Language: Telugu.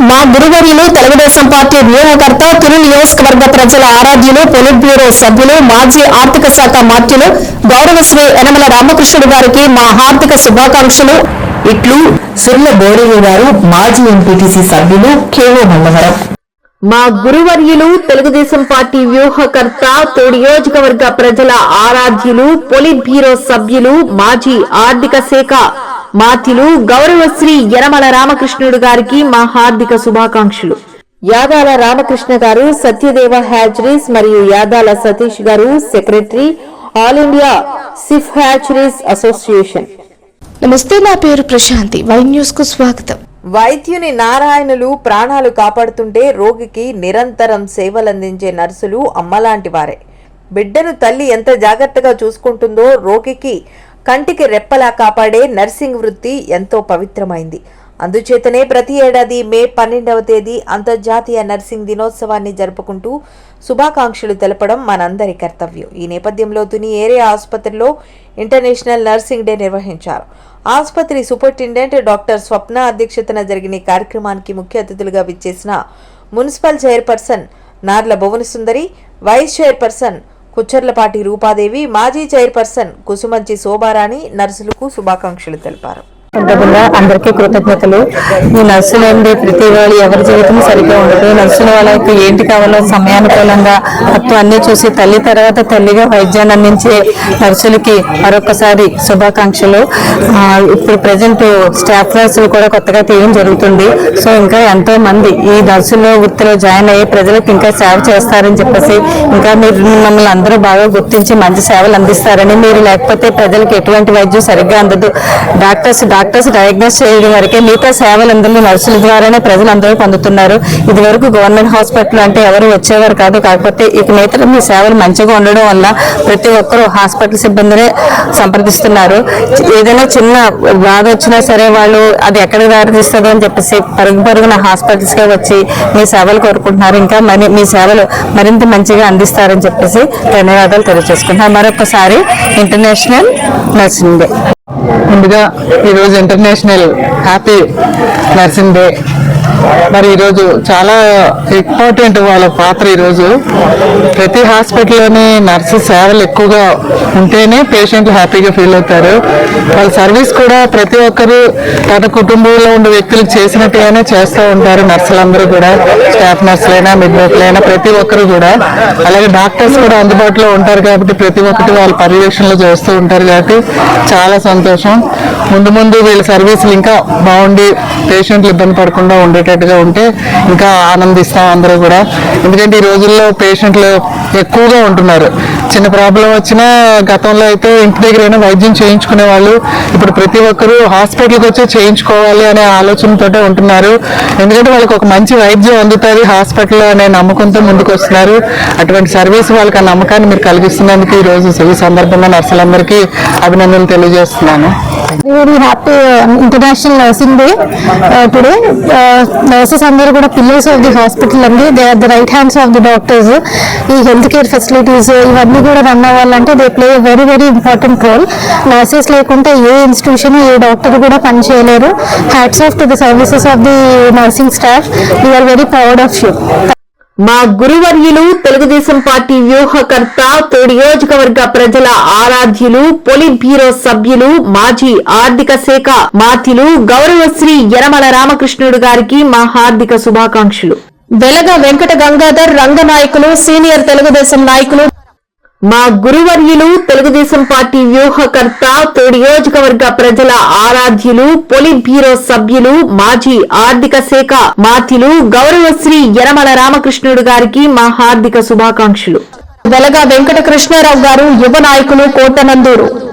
మా గురువర్యులు తెలుగుదేశం పార్టీ వ్యూహకర్త తుని నియోజకవర్గ ప్రజల ఆరాధ్యులు పొలిట్ బ్యూరో సభ్యులు మాజీ ఆర్థిక శాఖ మంత్రులు గౌరవశ్రీ యనమల రామకృష్ణుడు గారికి మా హార్దిక శుభాకాంక్షలు. ఇట్లు సుర్ల బోరయ్య గారు మాజీ ఎంపీటీసీ సభ్యులు కేవో మల్లవరం మా గురువర్యులు తెలుగుదేశం పార్టీ వ్యూహకర్త నియోజకవర్గ ప్రజల ఆరాధ్యులు పొలిట్ బ్యూరో సభ్యులు మాజీ ఆర్థిక శాఖ మాత్యులు గౌరవశ్రీ యనమల రామకృష్ణుడు గారికి మా హార్దిక శుభాకాంక్షలు. యాదాల రామకృష్ణ గారు సత్యదేవ హ్యాచరీస్ మరియు Yadala Satish garu secretary all India shrimp hatcheries association. నమస్తే నా పేరు ప్రశాంతి. వై న్యూస్కు స్వాగతం. వైద్యుని నారాయణులు ప్రాణాలు కాపాడుతుంటే రోగికి నిరంతరం సేవలందించే నర్సులు అమ్మలాంటి వారే. బిడ్డను తల్లి ఎంత జాగ్రత్తగా చూసుకుంటుందో రోగికి కంటికి రెప్పలా కాపాడే నర్సింగ్ వృత్తి ఎంతో పవిత్రమైంది. అందుచేతనే ప్రతి ఏడాది మే పన్నెండవ తేదీ అంతర్జాతీయ నర్సింగ్ దినోత్సవాన్ని జరుపుకుంటూ శుభాకాంక్షలు తెలపడం మనందరి కర్తవ్యం. ఈ నేపథ్యంలో తుని ఏరియా ఆసుపత్రిలో ఇంటర్నేషనల్ నర్సింగ్ డే నిర్వహించారు. ఆసుపత్రి సూపరింటెండెంట్ డాక్టర్ స్వప్న అధ్యక్షతన జరిగిన కార్యక్రమానికి ముఖ్య అతిథులుగా విచ్చేసిన municipal chairperson Narla Bhuvanasundari vice chairperson Kuchcharlapati Rupadevi మాజీ చైర్పర్సన్ కుసుమంచి శోభారాణి నర్సులకు శుభాకాంక్షలు తెలిపారు. సందర్భంగా అందరికీ కృతజ్ఞతలు. ఈ నర్సులు ఏంటి ప్రతి వాళ్ళు ఎవరి జీవితం సరిగ్గా ఉండదు. నర్సుల వాళ్ళకి ఏంటి కావాలో సమయానుకూలంగా మొత్తం అన్ని చూసి తల్లి తర్వాత తల్లిగా వైద్యాన్ని అందించే నర్సులకి మరొకసారి శుభాకాంక్షలు. ఇప్పుడు ప్రజెంట్ స్టాఫ్ నర్సులు కూడా కొత్తగా తీయడం జరుగుతుంది. సో ఇంకా ఎంతో మంది ఈ నర్సుల వృత్తిలో జాయిన్ అయ్యి ప్రజలకు ఇంకా సేవ చేస్తారని చెప్పేసి ఇంకా మీరు మమ్మల్ని అందరూ బాగా గుర్తించి మంచి సేవలు అందిస్తారని మీరు లేకపోతే ప్రజలకు ఎటువంటి వైద్యం సరిగ్గా అందదు. డాక్టర్స్ డాక్టర్స్ డయాగ్నోస్ చేయడం వరకే మిగతా సేవలు అందరూ నర్సుల ద్వారానే ప్రజలందరూ పొందుతున్నారు. ఇది వరకు గవర్నమెంట్ హాస్పిటల్ అంటే ఎవరు వచ్చేవారు కాదు. కాకపోతే ఇక మిగతా మీ సేవలు మంచిగా ఉండడం వల్ల ప్రతి ఒక్కరూ హాస్పిటల్ సిబ్బందినే సంప్రదిస్తున్నారు. ఏదైనా చిన్న బాధ వచ్చినా సరే వాళ్ళు అది ఎక్కడికి దారితీస్తుందో అని చెప్పేసి పరుగు పరుగున హాస్పిటల్స్కే వచ్చి మీ సేవలు కోరుకుంటున్నారు. ఇంకా మరి మీ సేవలు మరింత మంచిగా అందిస్తారని చెప్పేసి ధన్యవాదాలు తెలియజేసుకుంటున్నాను. మరొకసారి ఇంటర్నేషనల్ నర్సింగ్ డే. ముందుగా ఈరోజు ఇంటర్నేషనల్ హ్యాపీ నర్సింగ్ డే మరి ఈరోజు చాలా ఇంపార్టెంట్ వాళ్ళ పాత్ర ఈరోజు. ప్రతి హాస్పిటల్లోని నర్సు సేవలు ఎక్కువగా ఉంటేనే పేషెంట్లు హ్యాపీగా ఫీల్ అవుతారు. వాళ్ళ సర్వీస్ కూడా ప్రతి ఒక్కరు తన కుటుంబంలో ఉండే వ్యక్తులకు చేసినట్టుగానే చేస్తూ ఉంటారు నర్సులందరూ కూడా. స్టాఫ్ నర్సులైనా మిడ్వైఫ్లైనా ప్రతి ఒక్కరు కూడా. అలాగే డాక్టర్స్ కూడా అందుబాటులో ఉంటారు కాబట్టి ప్రతి ఒక్కటి వాళ్ళ పర్యవేక్షణలో చేస్తూ ఉంటారు కాబట్టి చాలా సంతోషం. ముందు ముందు వీళ్ళ సర్వీసులు ఇంకా బాగుండి పేషెంట్లు ఇబ్బంది పడకుండా ఉండేటట్టుగా ఉంటే ఇంకా ఆనందిస్తాం అందరూ కూడా. ఎందుకంటే ఈ రోజుల్లో పేషెంట్లు ఎక్కువగా ఉంటున్నారు. చిన్న ప్రాబ్లం వచ్చినా గతంలో అయితే ఇంటి దగ్గరైనా వైద్యం చేయించుకునే వాళ్ళు ఇప్పుడు ప్రతి ఒక్కరూ హాస్పిటల్కి వచ్చి చేయించుకోవాలి అనే ఆలోచనతోటే ఉంటున్నారు. ఎందుకంటే వాళ్ళకి ఒక మంచి వైద్యం అందుతుంది హాస్పిటల్ అనే నమ్మకంతో ముందుకు వస్తున్నారు అటువంటి సర్వీస్ వాళ్ళకి ఆ నమ్మకాన్ని మీరు కలిగిస్తున్నందుకు ఈ రోజు ఈ సందర్భంగా నర్సులందరికీ అభినందనలు తెలియజేస్తున్నాను. Very happy international nursing day today nurses అందరూ కూడా పిల్లర్స్ ఆఫ్ ది హాస్పిటల్ అండి. They are the right hands of the doctors ఈ హెల్త్ కేర్ ఫెసిలిటీస్ ఇవన్నీ కూడా రన్ అవ్వాలంటే they play very very important role nurses లేకుంటే ఏ ఇన్స్టిట్యూషన్ ఏ డాక్టర్ కూడా పని చేయలేరు. Hats off to the services of the nursing staff we're very proud of you మా గురువర్యులు తెలుగుదేశం పార్టీ వ్యూహకర్త తోడి నియోజకవర్గ ప్రజల ఆరాధ్యులు పొలిట్ బ్యూరో సభ్యులు మాజీ ఆర్థిక శాఖ మాత్యులు గౌరవశ్రీ యనమల రామకృష్ణుడు గారికి మా హార్దిక శుభాకాంక్షలు. వెలగ వెంకట గంగాధర్ రంగనాయకులు సీనియర్ తెలుగుదేశం నాయకులు మా గురువర్యులు తెలుగుదేశం పార్టీ వ్యూహకర్త తోడి నియోజకవర్గ ప్రజల ఆరాధ్యులు పొలిట్ బ్యూరో సభ్యులు మాజీ ఆర్థిక శాఖ మాతిలు గౌరవశ్రీ యనమల రామకృష్ణుడు గారికి మా హార్దిక శుభాకాంక్షలు. వెలగా వెంకట కృష్ణారావు గారు యువ నాయకులు కోటనందూరు.